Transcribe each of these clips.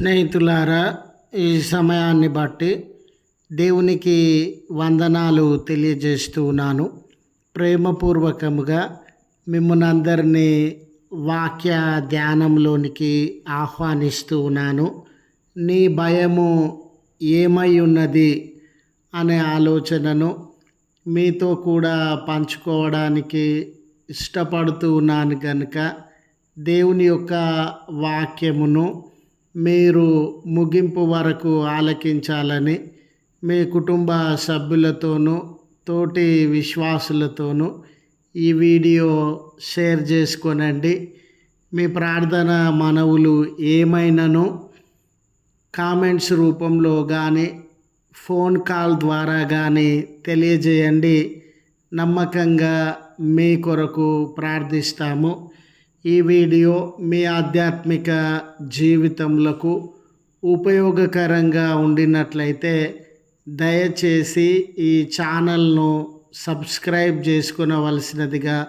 స్నేహితులారా ఈ సమయాన్ని బట్టి దేవునికి వందనాలు తెలియజేస్తూ ఉన్నాను. ప్రేమపూర్వకముగా మిమ్మల్ని అందరినీ వాక్య ధ్యానంలోనికి ఆహ్వానిస్తూ ఉన్నాను. నీ భయము ఏమై ఉన్నది అనే ఆలోచనను మీతో కూడా పంచుకోవడానికి ఇష్టపడుతూ ఉన్నాను కనుక దేవుని యొక్క వాక్యమును మీరు ముగింపు వరకు ఆలకించాలని మీ కుటుంబ సభ్యులతోనూ తోటి విశ్వాసులతోనూ ఈ వీడియో షేర్ చేసుకోనండి. మీ ప్రార్థన మనవులు ఏమైనానో కామెంట్స్ రూపంలో కానీ ఫోన్ కాల్ ద్వారా కానీ తెలియజేయండి. నమ్మకంగా మీ కొరకు ప్రార్థిస్తాము. ఈ వీడియో మీ ఆధ్యాత్మిక జీవితంలకు ఉపయోగకరంగా ఉండినట్లయితే దయచేసి ఈ ఛానల్ను సబ్స్క్రైబ్ చేసుకునవలసినదిగా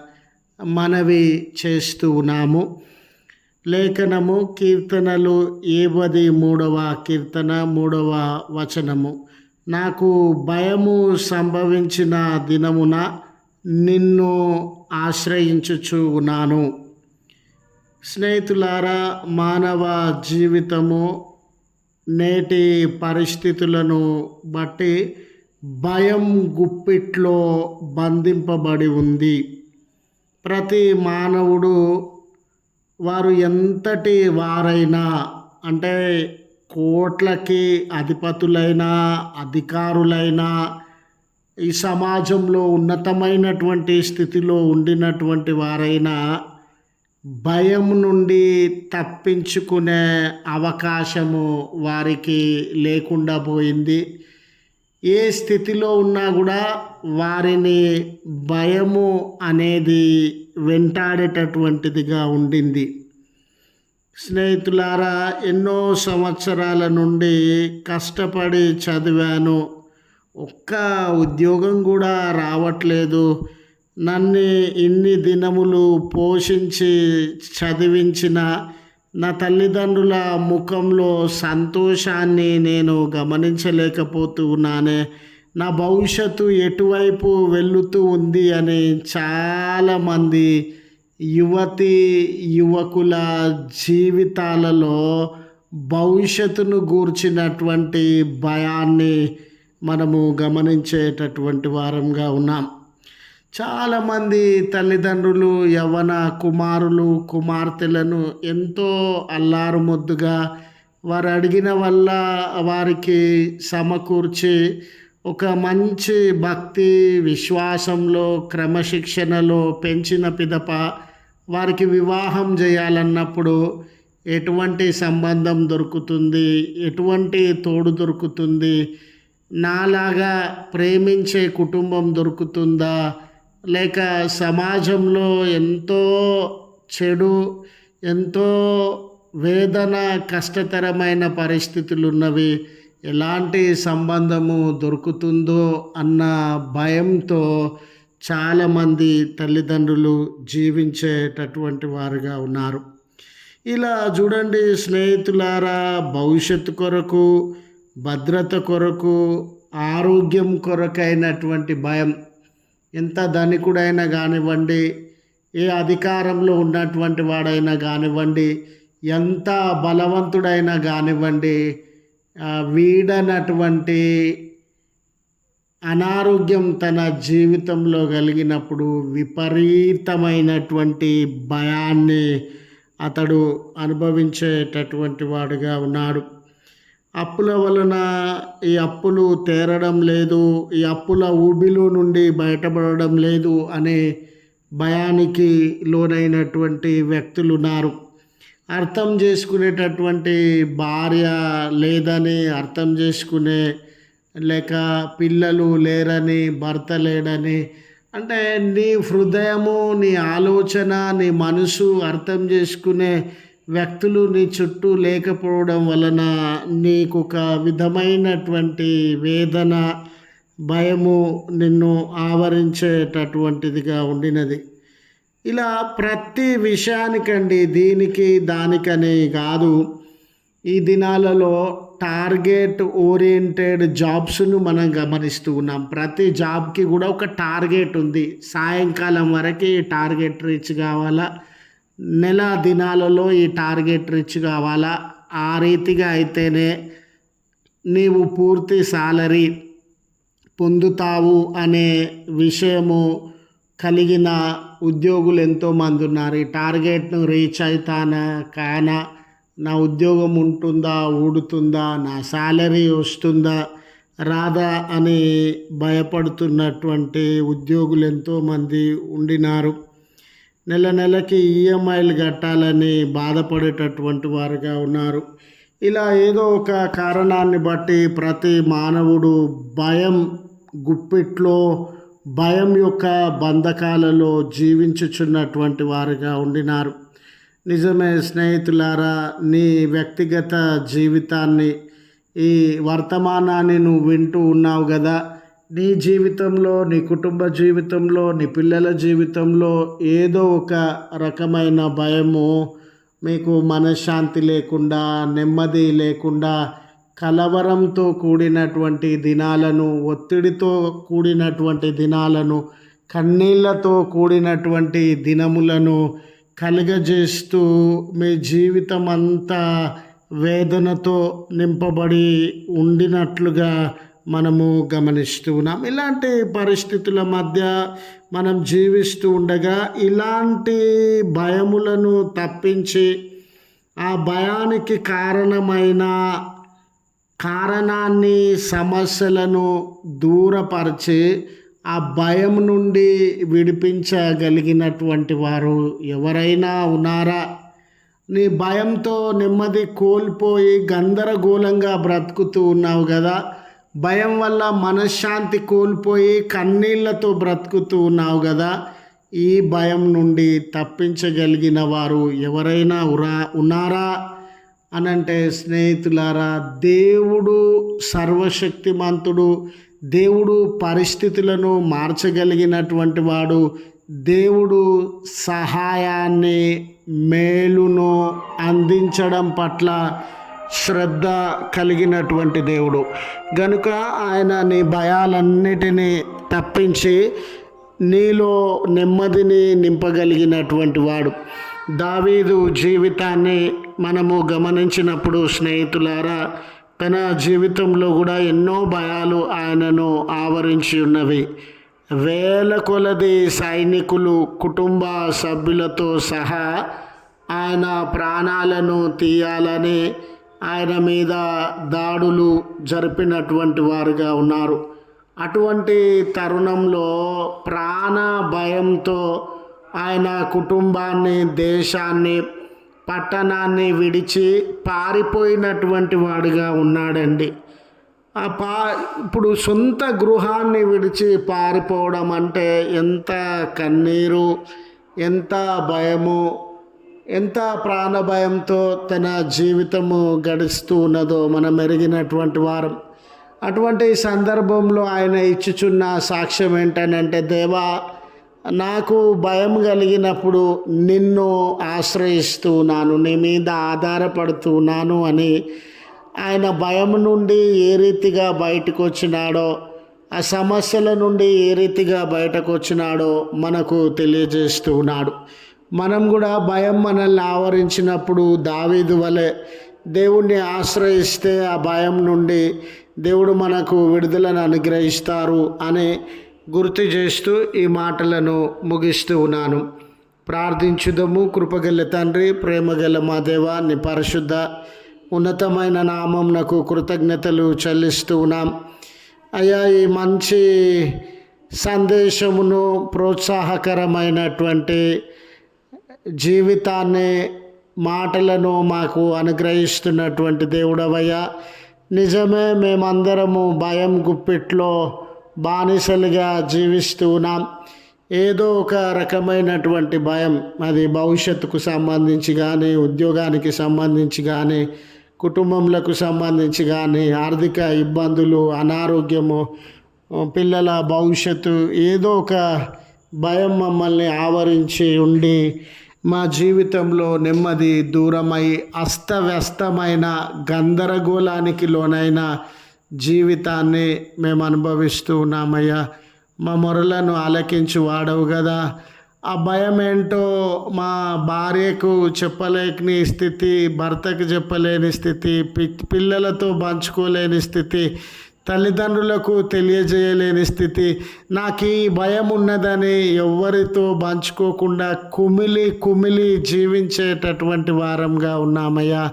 మనవి చేస్తూ ఉన్నాము. లేఖనము కీర్తనలు ఏవది మూడవ కీర్తన మూడవ వచనము. నాకు భయము సంభవించిన దినమున నిన్ను ఆశ్రయించుచు ఉన్నాను. స్నేహితులారా మానవ జీవితము నేటి పరిస్థితులను బట్టి భయం గుప్పిట్లో బంధింపబడి ఉంది. ప్రతి మానవుడు వారు ఎంతటి వారైనా అంటే కోట్లకి అధిపతులైనా అధికారులైనా ఈ సమాజంలో ఉన్నతమైనటువంటి స్థితిలో ఉండినటువంటి వారైనా భయం నుండి తప్పించుకునే అవకాశము వారికి లేకుండా పోయింది. ఏ స్థితిలో ఉన్నా కూడా వారిని భయము అనేది వెంటాడేటటువంటిదిగా ఉండింది. స్నేహితులారా ఎన్నో సంవత్సరాల నుండి కష్టపడి చదివాను. ఒక్క ఉద్యోగం కూడా రావట్లేదు. నన్ను ఇన్ని దినములు పోషించి చదివించిన నా తల్లిదండ్రుల ముఖంలో సంతోషాన్ని నేను గమనించలేకపోతూ ఉన్నానే. నా భవిష్యత్తు ఎటువైపు వెళుతూ ఉంది అని చాలామంది యువతి యువకుల జీవితాలలో భవిష్యత్తును గూర్చినటువంటి భయాన్ని మనము గమనించేటటువంటి వారంగా ఉన్నాం. చాలామంది తల్లిదండ్రులు యవ్వన కుమారులు కుమార్తెలను ఎంతో అల్లారు ముద్దుగా వారు అడిగిన వల్ల వారికి సమకూర్చి ఒక మంచి భక్తి విశ్వాసంలో క్రమశిక్షణలో పెంచిన పిదప వారికి వివాహం చేయాలన్నప్పుడు ఎటువంటి సంబంధం దొరుకుతుంది? ఎటువంటి తోడు దొరుకుతుంది? నాలాగా ప్రేమించే కుటుంబం దొరుకుతుందా? లేక సమాజంలో ఎంతో చెడు ఎంతో వేదన కష్టతరమైన పరిస్థితులు ఉన్నవి ఎలాంటి సంబంధము దొరుకుతుందో అన్న భయంతో చాలామంది తల్లిదండ్రులు జీవించేటటువంటి వారుగా ఉన్నారు. ఇలా చూడండి స్నేహితులారా భవిష్యత్తు కొరకు భద్రత కొరకు ఆరోగ్యం కొరకైనటువంటి భయం. ఎంత ధనికుడైనా కానివ్వండి ఏ అధికారంలో ఉన్నటువంటి వాడైనా కానివ్వండి ఎంత బలవంతుడైనా కానివ్వండి వీడనటువంటి అనారోగ్యం తన జీవితంలో కలిగినప్పుడు విపరీతమైనటువంటి భయాన్ని అతడు అనుభవించేటటువంటి వాడుగా ఉన్నాడు. అప్పుల వలన ఈ అప్పులు తేరడం లేదు ఈ అప్పుల ఊబిలో నుండి బయటపడడం లేదు అనే భయానికి లోనైనటువంటి వ్యక్తులు ఉన్నారు. అర్థం చేసుకునేటటువంటి భార్య లేదని అర్థం చేసుకునే లేక పిల్లలు లేరని భర్త లేడని అంటే నీ హృదయము నీ ఆలోచన నీ మనసు అర్థం చేసుకునే వ్యక్తులు నీ చుట్టూ లేకపోవడం వలన నీకు ఒక విధమైనటువంటి వేదన భయము నిన్ను ఆవరించేటటువంటిదిగా ఉండినది. ఇలా ప్రతి విషయానికండి దీనికి దానికని కాదు. ఈ దినాలలో టార్గెట్ ఓరియంటెడ్ జాబ్స్ను మనం గమనిస్తూ ఉన్నాం. ప్రతి జాబ్కి కూడా ఒక టార్గెట్ ఉంది. సాయంకాలం వరకు ఈ టార్గెట్ రీచ్ కావాలా? నెల దినాలలో ఈ టార్గెట్ రీచ్ కావాలా? ఆ రీతిగా అయితేనే నీవు పూర్తి సాలరీ పొందుతావు అనే విషయము కలిగిన ఉద్యోగులు ఎంతోమంది ఉన్నారు. ఈ టార్గెట్ను రీచ్ అవుతానా కానా? నా ఉద్యోగం ఉంటుందా ఊడుతుందా? నా శాలరీ వస్తుందా? రాదా అని భయపడుతున్నటువంటి ఉద్యోగులు ఎంతోమంది ఉండినారు. నెల నెలకి ఈఎంఐలు కట్టాలని బాధపడేటటువంటి వారుగా ఉన్నారు. ఇలా ఏదో ఒక కారణాన్ని బట్టి ప్రతి మానవుడు భయం గుప్పిట్లో భయం యొక్క బంధకాలలో జీవించుచున్నటువంటి వారుగా ఉండినారు. నిజమే స్నేహితులారా నీ వ్యక్తిగత జీవితాన్ని ఈ వర్తమానాన్ని నువ్వు వింటూ ఉన్నావు కదా. నీ జీవితంలో నీ కుటుంబ జీవితంలో నీ పిల్లల జీవితంలో ఏదో ఒక రకమైన భయము మీకు మనశ్శాంతి లేకుండా నెమ్మది లేకుండా కలవరంతో కూడినటువంటి దినాలను ఒత్తిడితో కూడినటువంటి దినాలను కన్నీళ్ళతో కూడినటువంటి దినములను కలుగజేస్తూ మీ జీవితం అంతా వేదనతో నింపబడి ఉండినట్లుగా మనము గమనిస్తూ ఉన్నాం. ఇలాంటి పరిస్థితుల మధ్య మనం జీవిస్తూ ఉండగా ఇలాంటి భయములను తప్పించి ఆ భయానికి కారణమైన కారణాన్ని సమస్యలను దూరపరిచి ఆ భయం నుండి విడిపించగలిగినటువంటి వారు ఎవరైనా ఉన్నారా? నీ భయంతో నెమ్మది కోల్పోయి గందరగోళంగా బ్రతుకుతూ ఉన్నావు కదా. భయం వల్ల మనశ్శాంతి కోల్పోయి కన్నీళ్ళతో బ్రతుకుతూ ఉన్నావు కదా ఈ భయం నుండి తప్పించగలిగిన వారు ఎవరైనా ఉరా ఉన్నారా? అనంటే స్నేహితులారా దేవుడు సర్వశక్తిమంతుడు దేవుడు పరిస్థితులను మార్చగలిగినటువంటి వాడు దేవుడు సహాయాన్ని మేలును అందించడం పట్ల శ్రద్ధ కలిగినటువంటి దేవుడు. గనుక ఆయన నీ భయాలన్నిటినీ తప్పించి నీలో నెమ్మదిని నింపగలిగినటువంటి వాడు. దావీదు జీవితాన్ని మనము గమనించినప్పుడు స్నేహితులారా తన జీవితంలో కూడా ఎన్నో భయాలు ఆయనను ఆవరించి ఉన్నవి. వేల కొలది సైనికులు కుటుంబ సభ్యులతో సహా ఆయన ప్రాణాలను తీయాలని ఆయన మీద దాడులు జరిపినటువంటి వారుగా ఉన్నారు. అటువంటి తరుణంలో ప్రాణ భయంతో ఆయన కుటుంబాన్ని దేశాన్ని పట్టణాన్ని విడిచి పారిపోయినటువంటి వాడుగా ఉన్నాడండి. ఆ పా ఇప్పుడు సొంత గృహాన్ని విడిచి పారిపోవడం అంటే ఎంత కన్నీరు ఎంత భయము ఎంత ప్రాణభయంతో తన జీవితము గడుస్తూ ఉన్నదో మనం ఎరిగినటువంటి వారం. అటువంటి సందర్భంలో ఆయన ఇచ్చుచున్న సాక్ష్యం ఏంటనంటే దేవా నాకు భయం కలిగినప్పుడు నిన్ను ఆశ్రయిస్తున్నాను నీ మీద ఆధారపడుతున్నాను అని ఆయన భయం నుండి ఏ రీతిగా బయటకు వచ్చినాడో ఆ సమస్యల నుండి ఏ రీతిగా బయటకు వచ్చినాడో మనకు తెలియజేస్తూ ఉన్నాడు. మనం కూడా భయం మనల్ని ఆవరించినప్పుడు దావీదు వలె దేవుణ్ణి ఆశ్రయిస్తే ఆ భయం నుండి దేవుడు మనకు విడుదలను అనుగ్రహిస్తారు అని గుర్తు చేస్తూ ఈ మాటలను ముగిస్తూ ఉన్నాను. ప్రార్థించుదము. కృపగల తండ్రి ప్రేమగల మా దేవ నీ పరిశుద్ధ ఉన్నతమైన నామం నాకు కృతజ్ఞతలు చెల్లిస్తూ ఉన్నాం. అయ్యా ఈ మంచి సందేశమును ప్రోత్సాహకరమైనటువంటి జీవితాన్ని మాటలను మాకు అనుగ్రహిస్తున్నటువంటి దేవుడవయ్యా. నిజమే మేమందరము భయం గుప్పిట్లో బానిసలుగా జీవిస్తున్నాం ఏదో ఒక రకమైనటువంటి భయం అది భవిష్యత్తుకు సంబంధించి కానీ ఉద్యోగానికి సంబంధించి కానీ కుటుంబంలకు సంబంధించి కానీ ఆర్థిక ఇబ్బందులు అనారోగ్యము పిల్లల భవిష్యత్తు ఏదో ఒక భయం మమ్మల్ని ఆవరించి ఉండి మా జీవితంలో నెమ్మది దూరమై అస్తవ్యస్తమైన గందరగోళానికి లోనైన జీవితాన్ని మేము అనుభవిస్తూ ఉన్నామయ్యా. మా మొరలను ఆలకించి వాడవు కదా ఆ భయం ఏంటో మా భార్యకు చెప్పలేని స్థితి భర్తకు చెప్పలేని స్థితి పి- పిల్లలతో పంచుకోలేని స్థితి తల్లిదండ్రులకు తెలియజేయలేని స్థితి. నాకు ఈ భయం ఉన్నదని ఎవరితో పంచుకోకుండా కుమిలి కుమిలి జీవించేటటువంటి వారంగా ఉన్నామయ్యా.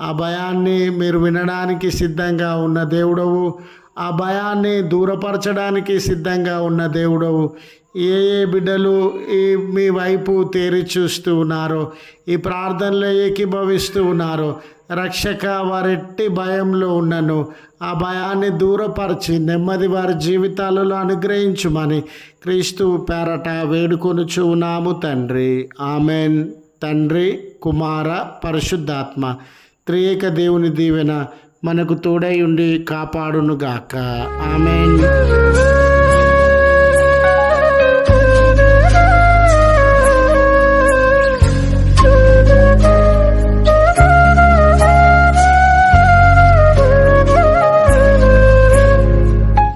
ఆ భయాన్ని మీరు వినడానికి సిద్ధంగా ఉన్న దేవుడవు. ఆ భయాన్ని దూరపరచడానికి సిద్ధంగా ఉన్న దేవుడవు. ఏ ఏ బిడ్డలు ఈ మీ వైపు తేరి చూస్తూ ఉన్నారో ఈ ప్రార్థనలో ఏకీభవిస్తూ ఉన్నారో రక్షక వారెట్టి భయంలో ఉన్నను. ఆ భయాన్ని దూరపరిచి నెమ్మది వారి జీవితాలలో అనుగ్రహించుమని క్రీస్తు పేరట వేడుకొనుచు ఉన్నాము తండ్రి. ఆమెన్. తండ్రి కుమార పరిశుద్ధాత్మ త్రియేక దేవుని దీవెన మనకు తోడై ఉండి కాపాడునుగాక. ఆమెన్.